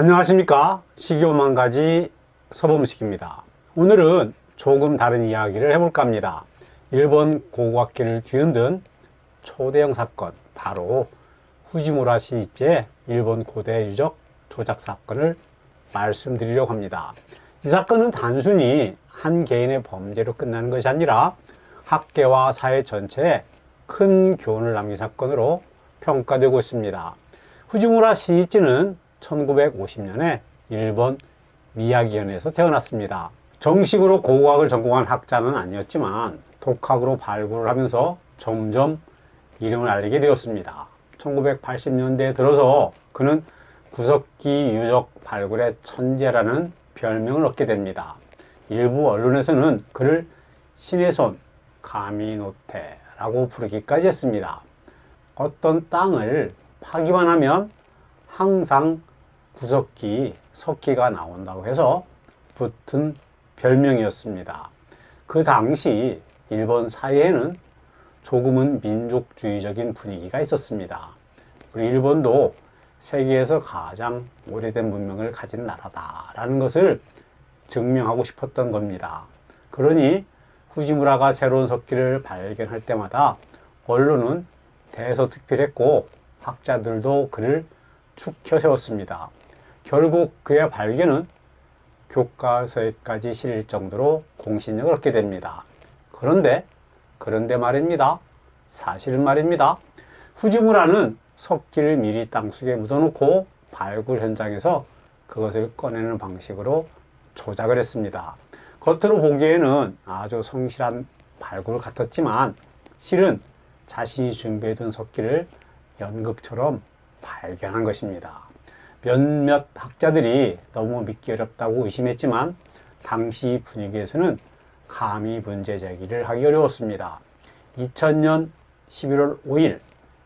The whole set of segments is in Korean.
안녕하십니까? 식이오만 가지 서범식입니다. 오늘은 조금 다른 이야기를 해볼까 합니다. 일본 고고학계를 뒤흔든 초대형 사건 바로 후지무라 시니치의 일본 고대 유적 조작 사건을 말씀드리려고 합니다. 이 사건은 단순히 한 개인의 범죄로 끝나는 것이 아니라 학계와 사회 전체에 큰 교훈을 남긴 사건으로 평가되고 있습니다. 후지무라 시니치는 1950년에 일본 미야기현에서 태어났습니다. 정식으로 고고학을 전공한 학자는 아니었지만 독학으로 발굴을 하면서 점점 이름을 알리게 되었습니다. 1980년대에 들어서 그는 구석기 유적 발굴의 천재라는 별명을 얻게 됩니다. 일부 언론에서는 그를 신의 손 가미노테라고 부르기까지 했습니다. 어떤 땅을 파기만 하면 항상 구석기, 석기가 나온다고 해서 붙은 별명이었습니다. 그 당시 일본 사회에는 조금은 민족주의적인 분위기가 있었습니다. 우리 일본도 세계에서 가장 오래된 문명을 가진 나라다라는 것을 증명하고 싶었던 겁니다. 그러니 후지무라가 새로운 석기를 발견할 때마다 언론은 대서특필했고 학자들도 그를 축혀 세웠습니다. 결국 그의 발견은 교과서에까지 실릴 정도로 공신력을 얻게 됩니다. 그런데 그런데 말입니다. 사실은 말입니다. 후지무라는 석기를 미리 땅속에 묻어놓고 발굴 현장에서 그것을 꺼내는 방식으로 조작을 했습니다. 겉으로 보기에는 아주 성실한 발굴 같았지만 실은 자신이 준비해둔 석기를 연극처럼 발견한 것입니다. 몇몇 학자들이 너무 믿기 어렵다고 의심했지만 당시 분위기에서는 감히 문제 제기를 하기 어려웠습니다. 2000년 11월 5일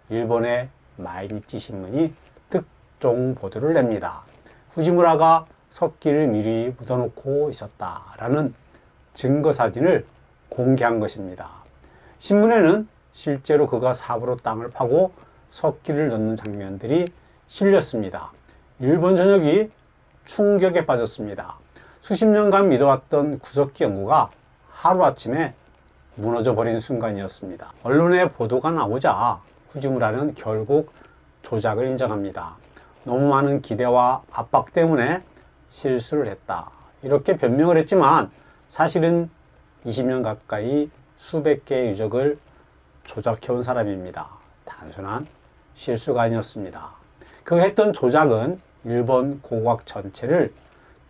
일본의 마이니치 신문이 특종 보도를 냅니다. 후지무라가 석기를 미리 묻어놓고 있었다라는 증거 사진을 공개한 것입니다. 신문에는 실제로 그가 삽으로 땅을 파고 석기를 넣는 장면들이 실렸습니다. 일본 전역이 충격에 빠졌습니다. 수십 년간 믿어왔던 구석기 연구가 하루아침에 무너져 버린 순간이었습니다. 언론에 보도가 나오자 후지무라는 결국 조작을 인정합니다. 너무 많은 기대와 압박 때문에 실수를 했다. 이렇게 변명을 했지만 사실은 20년 가까이 수백 개의 유적을 조작해온 사람입니다. 단순한 실수가 아니었습니다. 그 했던 조작은 일본 고고학 전체를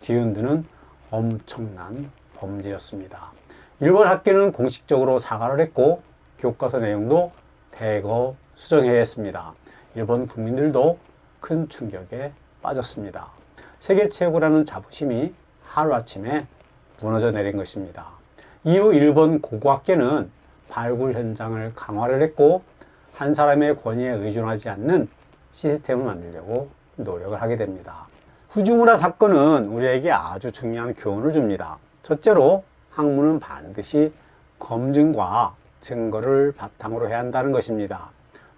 뒤흔드는 엄청난 범죄였습니다. 일본 학계는 공식적으로 사과를 했고 교과서 내용도 대거 수정해야 했습니다. 일본 국민들도 큰 충격에 빠졌습니다. 세계 최고라는 자부심이 하루아침에 무너져 내린 것입니다. 이후 일본 고고학계는 발굴 현장을 강화를 했고 한 사람의 권위에 의존하지 않는 시스템을 만들려고 노력을 하게 됩니다. 후지무라 사건은 우리에게 아주 중요한 교훈을 줍니다. 첫째로 학문은 반드시 검증과 증거를 바탕으로 해야 한다는 것입니다.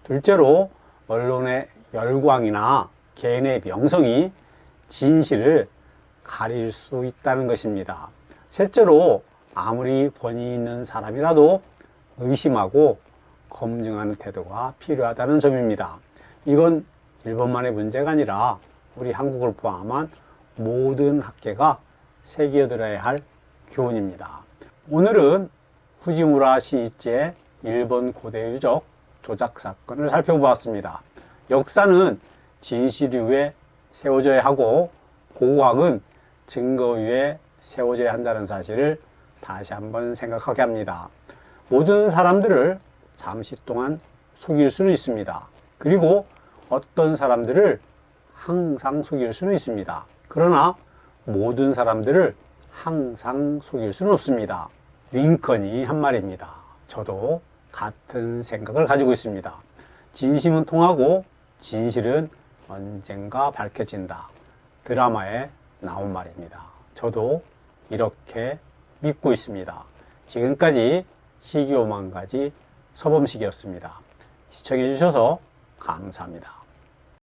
둘째로 언론의 열광이나 개인의 명성이 진실을 가릴 수 있다는 것입니다. 셋째로 아무리 권위 있는 사람이라도 의심하고 검증하는 태도가 필요하다는 점입니다. 이건 일본만의 문제가 아니라 우리 한국을 포함한 모든 학계가 새겨들어야 할 교훈입니다. 오늘은 후지무라 시이치의 일본 고대 유적 조작 사건을 살펴보았습니다. 역사는 진실 위에 세워져야 하고 고고학은 증거 위에 세워져야 한다는 사실을 다시 한번 생각하게 합니다. 모든 사람들을 잠시 동안 속일 수는 있습니다. 그리고 어떤 사람들을 항상 속일 수는 있습니다. 그러나 모든 사람들을 항상 속일 수는 없습니다. 링컨이 한 말입니다. 저도 같은 생각을 가지고 있습니다. 진심은 통하고 진실은 언젠가 밝혀진다. 드라마에 나온 말입니다. 저도 이렇게 믿고 있습니다. 지금까지 시기오만 가지 서범식이었습니다. 시청해 주셔서 감사합니다.